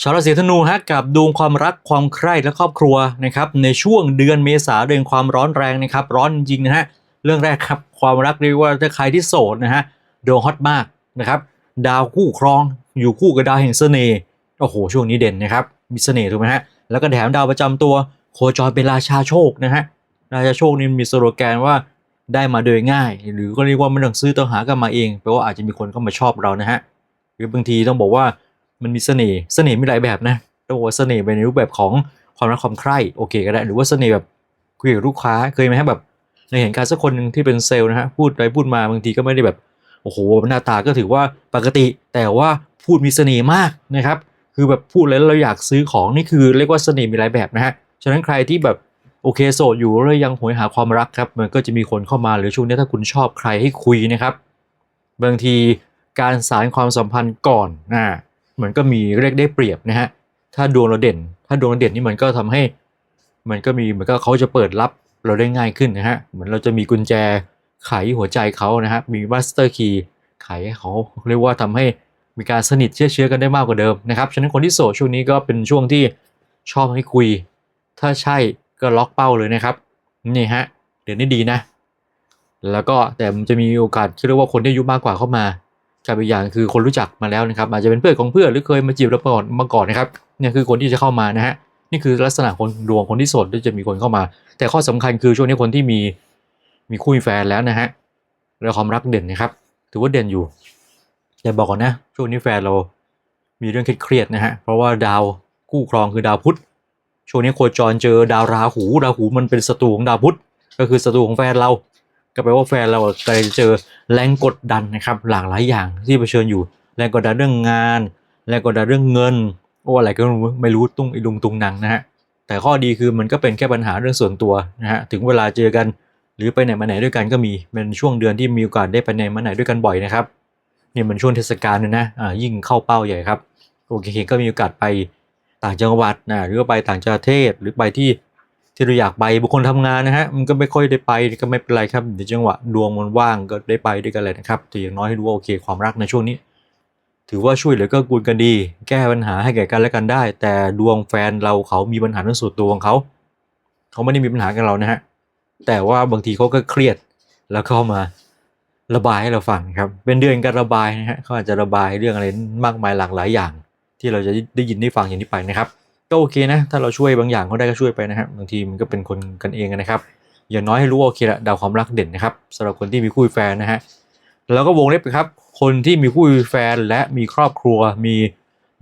ชาวราศีธนูฮะกับดวงความรักความใคร่และครอบครัวนะครับในช่วงเดือนเมษาเดือนความร้อนแรงนะครับร้อนจริงนะฮะเรื่องแรกครับความรักเรียกว่าถ้าใครที่โสดนะฮะดวงฮอตมากนะครับดาวคู่ครองอยู่คู่กับดาวแห่งเสน่ห์โอ้โหช่วงนี้เด่นนะครับมีเสน่ห์ถูกไหมฮะแล้วก็แถมดาวประจำตัว โคจรเป็นราชาโชคนะฮะราชาโชคนี่มีสโลแกนว่าได้มาโดยง่าย หรือก็เรียกว่าไม่ต้องซื้อต้องหากันมาเองแปลว่าอาจจะมีคนเข้ามาชอบเรานะฮะหรือบางทีต้องบอกว่า มันมีเสน่ห์เสน่ห์มีหลายแบบนะต้องบอกว่าเสน่ห์ไปในรูปแบบของความรักความใคร่โอเคก็ได้หรือว่าเสน่ห์แบบคุยกับลูกค้าเคยไหมฮะแบบในเห็นการสักคนหนึ่งที่เป็นเซลล์นะฮะพูดไปพูดมาบางทีก็ไม่ได้แบบโอ้โหหน้าตาก็ถือว่าปกติ แต่ว่าพูดมีเสน่ห์มากนะครับคือแบบพูดแล้วเราอยากซื้อของนี่คือเรียกว่าเสน่ห์มีหลายแบบนะฮะฉะนั้นใครที่แบบโอเคโสดอยู่แล้วยังหวยหาความรักครับมันก็จะมีคนเข้ามาหรือช่วงนี้ถ้าคุณชอบใครให้คุยนะครับ บางทีการสารความสัมพันธ์ก่อนนะ มันก็มีเรียกได้เปรียบนะฮะถ้าดวงเราเด่น ถ้าดวงเราเด่นนี่มันก็ทำให้ มันก็มีเหมือนก็เขาจะเปิดรับเราได้ง่ายขึ้นนะฮะเหมือนเราจะมีกุญแจไขหัวใจเขานะฮะมีมาสเตอร์คีย์ไขเขาเรียกว่าทำให้มีการสนิทเชื่อเชื้อกันได้มากกว่าเดิมนะครับฉะนั้นคนที่โสดช่วงนี้ก็เป็นช่วงที่ชอบให้คุย ถ้าใช่ก็ล็อกเป้าเลยนะครับนี่ฮะเดี๋ยวนี้ดีนะ แล้วก็แต่มันจะมีโอกาสที่เรียกว่าคนที่อายุมากกว่าเข้ามา กับอีกอย่างคือคนรู้จักมาแล้วนะครับอาจจะเป็นเพื่อนของเพื่อนหรือเคยมาจีบเราก่อนมาก่อนนะครับเนี่ยคือคนที่จะเข้ามานะฮะนี่คือลักษณะคนดวงคนที่โสดที่จะมีคนเข้ามา แต่ข้อสำคัญคือช่วงนี้คนที่มีมีคู่มีแฟนแล้วนะฮะแล้วความรักเด่นนะครับ ถือว่าเด่นอยู่แต่บอกก่อนนะช่วงนี้แฟนเรามีเรื่องเครียดๆนะฮะเพราะว่าดาวคู่ครองคือดาวพุธช่วงนี้โคจรเจอดาวราหูดาวหูมันเป็นศัตรูของดาวพุธก็คือศัตรูของแฟนเรา ก็แปลว่าแฟนเรากำลังเจอแรงกดดันนะครับหลากหลายอย่างที่เผชิญอยู่แรงกดดันเรื่องงาน แรงกดดันเรื่องเงินโอ้อะไรก็ไม่รู้ตุ้งอีลุงตุงนังนะฮะแต่ข้อดีคือมันก็เป็นแค่ปัญหาเรื่องส่วนตัวนะฮะถึงเวลาเจอกัน หรือไปไหนมาไหนด้วยกันก็มีเป็นช่วงเดือนที่มีโอกาสได้ไปไหนมาไหนด้วยกันบ่อยนะครับนี่มันช่วงเทศกาลเลยนะอ่ายิ่งเข้าเป้าใหญ่ครับโอเคก็มีโอกาสไปต่างจังหวัดนะหรือไปต่างประเทศหรือไปที่ ที่เราอยากไปบุคคลทำงานนะฮะมันก็ไม่ค่อยได้ไปก็ไม่เป็นไรครับเดี๋ยวจังหวะดวงมันว่างก็ได้ไปด้วยกันเลยนะครับแต่อย่างน้อยให้รู้ว่าโอเคความรักในช่วงนี้ ถือว่าช่วยเหลือก็กูลกันดี แก้ปัญหาให้แก่กันและกันได้ แต่ดวงแฟนเราเขามีปัญหาเรื่องส่วนตัวของเขาเขาไม่ได้มีปัญหากับเรานะฮะแต่ว่าบางทีเขาก็เครียดแล้วเข้ามาระบายให้เราฟังครับ เป็นเดือนการระบายนะฮะเขาอาจจะระบายเรื่องอะไรมากมายหลากหลายอย่าง ที่เราจะได้ยินได้ฟังอย่างนี้ไปนะครับ ก็โอเคนะ ถ้าเราช่วยบางอย่างเขาได้ก็ช่วยไปนะครับบางทีมันก็เป็นคนกันเองนะครับ อย่างน้อยให้รู้ว่าโอเคละดาวความรักเด่นนะครับสำหรับคนที่มีคู่แฟนนะฮะแล้วก็วงเล็บไปครับ คนที่มีคู่แฟนและมีครอบครัวมี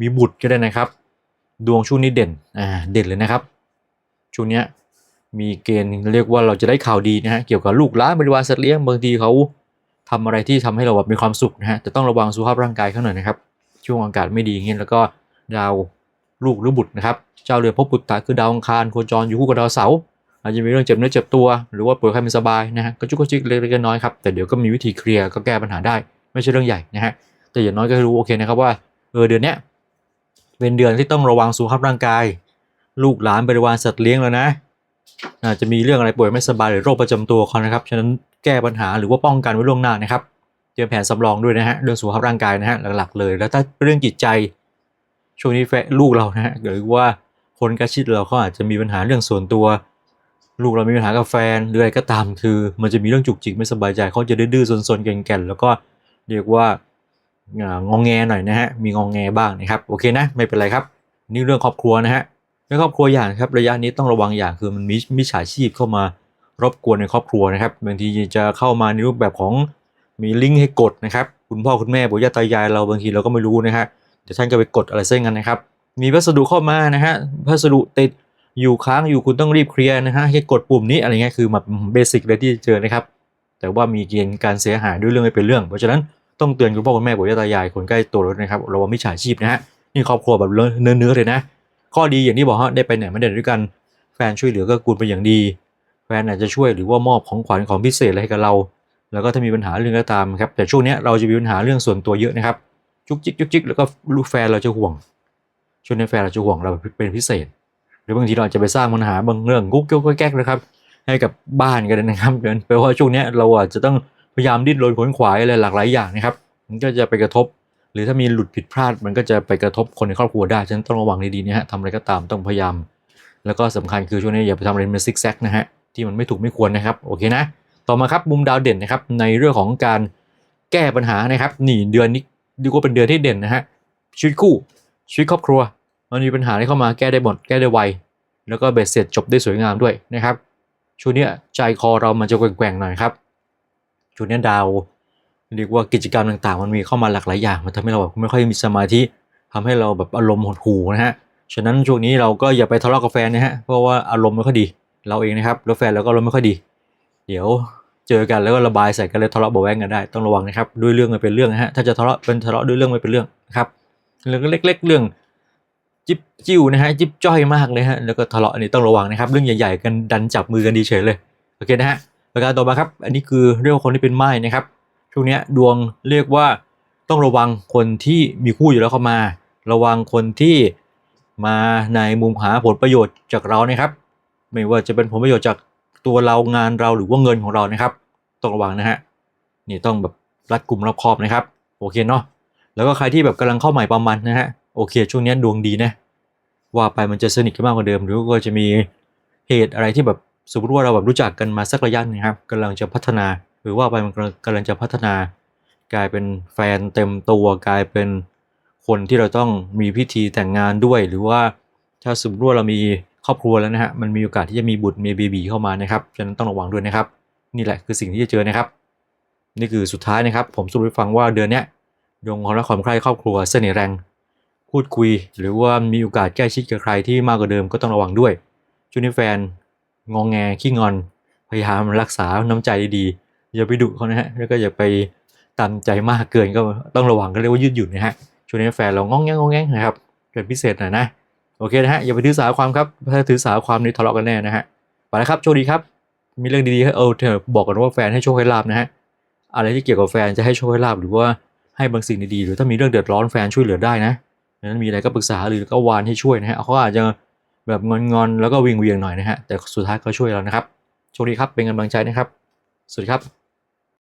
มีบุตรก็ได้นะครับ ดวงช่วงนี้เด่นอ่าเด่นเลยนะครับช่วงเนี้ยมีเกณฑ์เรียกว่าเราจะได้ข่าวดีนะฮะเกี่ยวกับลูกหลานบริวารสัตว์เลี้ยงบางทีเขาทำอะไรที่ทำให้เราแบบมีความสุขนะฮะแต่ต้องระวังสุขภาพร่างกายเขาหน่อยนะครับ ช่วงอากาศไม่ดีเงี้ยแล้วก็ดาว ลูกหรือบุตรนะครับเจ้าเรือนพบุตรตะคือดาวอังคารโคจรอยู่คู่กับดาวเสาร์อาจจะมีเรื่องเจ็บเนื้อเจ็บตัว หรือว่าป่วยไข้ไม่สบายนะฮะก็จุกจิกเล็กๆน้อยๆครับแต่เดี๋ยวก็มีวิธีเคลียร์ก็แก้ปัญหาได้ ไม่ใช่เรื่องใหญ่นะฮะแต่อย่างน้อยก็รู้โอเคนะครับว่าเออเดือนเนี้ยเป็นเดือนที่ต้องระวังสุขภาพร่างกาย ลูกหลานบริวารสัตว์เลี้ยงแล้วนะอาจจะมีเรื่องอะไรป่วยไม่สบายหรือโรคประจำตัวเขานะครับฉะนั้นแก้ปัญหาหรือว่าป้องกันไว้ล่วงหน้านะครับเตรียมแผนสำรองด้วยนะฮะเรื่องสุขภาพร่างกายนะฮะหลักๆเลย แล้วถ้าเรื่องจิตใจ ช่วงนี้แฟนลูกเรานะฮะหรือว่าคนใกล้ชิดเราเขาอาจจะมีปัญหาเรื่องส่วนตัว ลูกเรามีปัญหากับแฟนหรืออะไรก็ตามคือมันจะมีเรื่องจุกจิกไม่สบายใจเขาจะดื้อๆซนๆแก่นๆแล้วก็เรียกว่างองแงหน่อยนะฮะมีงองแงบ้างนะครับโอเคนะไม่เป็นไรครับนี่เรื่องครอบครัวนะฮะเรื่องครอบครัวอย่างครับระยะนี้ต้องระวังอย่างคือมันมีมิจฉาชีพเข้ามารบกวนในครอบครัวนะครับบางทีจะเข้ามาในรูปแบบของมีลิงก์ให้กดนะครับ คุณพ่อคุณแม่ปู่ย่าตายายเราบางทีเราก็ไม่รู้นะฮะ เดี๋ยวท่านก็ไปกดอะไรเส้นกันนะครับ มีพัสดุเข้ามานะฮะพัสดุติดอยู่ค้างอยู่คุณต้องรีบเคลียร์นะฮะให้กดปุ่มนี้อะไรเงี้ยคือแบบเบสิกเลยที่เจอนะครับ แต่ว่ามีเกณฑ์การเสียหายด้วยเรื่องไม่เป็นเรื่อง เพราะฉะนั้นต้องเตือนคุณพ่อคุณแม่ปู่ย่าตายายคนใกล้ตัวแล้วนะครับระวังมิจฉาชีพนะฮะนี่ครอบครัวแบบเนื้อๆเลยนะ ข้อดีอย่างที่บอกฮะได้ไปไหนมาไหนด้วยกันแฟนช่วยเหลือก็กูลเป็นอย่างดี แฟนอาจจะช่วยหรือว่ามอบของขวัญของพิเศษอะไรให้กับเรา แล้วก็ถ้ามีปัญหาเรื่องก็ตามครับแต่ช่วงนี้เราจะมีปัญหาเรื่องส่วนตัวเยอะนะครับ จุกจิกจุกจิกแล้วก็ลูกแฟนเราจะห่วงช่วงนี้แฟนเราจะห่วงเราเป็นพิเศษ หรือบางทีเราอาจจะไปสร้างปัญหาบางเรื่องกุ๊กเกิ๊กแก๊กนะครับ ให้กับบ้านกันนะครับเกินแปลว่าช่วงนี้เราอาจจะต้องพยายามดิ้นรนขวนขวายอะไรหลากหลายอย่างนะครับ มันก็จะไปกระทบ หรือถ้ามีหลุดผิดพลาด มันก็จะไปกระทบคนในครอบครัวได้ฉะนั้นต้องระวังดีๆนะฮะทำอะไรก็ตามต้องพยายาม แล้วก็สำคัญคือช่วงนี้อย่าไปทำอะไรมันซิกแซกนะฮะที่มันไม่ถูกไม่ควรนะครับโอเคนะ ต่อมาครับมุมดาวเด่นนะครับในเรื่องของการแก้ปัญหานะครับนี่เดือนนี้ ดีกว่าเป็นเดือนที่เด่นนะฮะชีวิตคู่ชีวิตครอบครัว มันมีปัญหาที่เข้ามาแก้ได้หมดแก้ได้ไว แล้วก็เบ็ดเสร็จจบได้สวยงามด้วยนะครับช่วงนี้ใจคอเรามันจะแกว่งๆหน่อยครับช่วงนี้ดาวเรียกว่ากิจกรรมต่างๆ มันมีเข้ามาหลากหลายอย่างมันทำให้เราแบบไม่ค่อยมีสมาธิทำให้เราแบบอารมณ์หดหู่นะฮะฉะนั้นช่วงนี้เราก็อย่าไปทะเลาะกับแฟนนะฮะเพราะว่าอารมณ์ไม่ค่อยดี เราเองนะครับแล้วแฟนเราก็อารมณ์ไม่ค่อยดี เดี๋ยว เจอกันแล้วก็ระบายใส่กันเลยทะเลาะเบาแวงกันได้ต้องระวังนะครับด้วยเรื่องมันเป็นเรื่องนะฮะถ้าจะทะเลาะเป็นทะเลาะด้วยเรื่องไม่เป็นเรื่องนะครับเรื่องเล็ก ๆ เรื่องจิ๊บจิ้วนะฮะจิ๊บจ้อยมากเลยฮะแล้วก็ทะเลาะนนี้ต้องระวังนะครับ เรื่องใหญ่ๆกันดันจับมือกันดีเฉยเลยโอเคนะฮะประการต่อมาครับ อันนี้คือเรื่องคนที่เป็นไม้นะครับช่วงนี้ดวงเรียกว่าต้องระวังคนที่มีคู่อยู่แล้วเข้ามา ระวังคนที่มาในมุมหาผลประโยชน์จากเรานะครับ ไม่ว่าจะเป็นผลประโยชน์จาก ตัวเรางานเราหรือว่าเงินของเรานะครับ ต้องระวังนะฮะนี่ต้องแบบรัดกลุ่มรอบคอบนะครับโอเคเนาะแล้วก็ใครที่แบบกำลังเข้าใหม่ประมาณนะฮะโอเค ช่วงนี้ดวงดีนะว่าไปมันจะสนิทกันมากกว่าเดิม หรือก็จะมีเหตุอะไรที่แบบสมมติว่าเราแบบรู้จักกันมาสักระยะนึงครับกำลังจะพัฒนา หรือว่าไปมันกำลังกำลังจะพัฒนา กลายเป็นแฟนเต็มตัวกลายเป็นคนที่เราต้องมีพิธีแต่งงานด้วย หรือว่าถ้าสมมติว่าเรามี ครอบครัวแล้วนะฮะมันมีโอกาสที่จะมีบุตรมีเบบีเข้ามานะครับฉะนั้นต้องระวังด้วยนะครับ นี่แหละคือสิ่งที่จะเจอนะครับ นี่คือสุดท้ายนะครับ ผมสรุปให้ฟังว่าเดือนนี้ยดวงความรักความใคร่ครอบครัวเสน่ห์แรง พูดคุย หรือว่ามีโอกาสใกล้ชิดกับใครที่มากกว่าเดิมก็ต้องระวังด้วยช่วงนี้แฟนงองแงขี้งอน พยายามรักษาน้ำใจดีๆอย่าไปดุเขานะฮะแล้วก็อย่าไปตามใจมากเกินก็ต้องระวังก็เรียกว่ายืดหยุ่นนะฮะช่วงนี้แฟนเรางองแงงงองแงงนะครับเป็นพิเศษหน่อยนะ โอเคนะฮะอย่าไปถือสาความครับถ้าถือสาความนี่ทะเลาะกันแน่นะฮะไปแล้วครับโชคดีครับ มีเรื่องดีๆให้เออเธอบอกกันว่าแฟนให้โชคให้ลาบนะฮะอะไรที่เกี่ยวกับแฟนจะให้โชคให้ลาบหรือว่าให้บางสิ่งดีๆหรือถ้ามีเรื่องเดือดร้อนแฟนช่วยเหลือได้นะนั้นมีอะไรก็ปรึกษาหรือก็วานให้ช่วยนะฮะเขาอาจจะแบบงอนๆแล้วก็วิงเวียงหน่อยนะฮะแต่สุดท้ายก็ช่วยเรานะครับโชคดีครับเป็นกำลังใจนะครับ สวัสดีครับ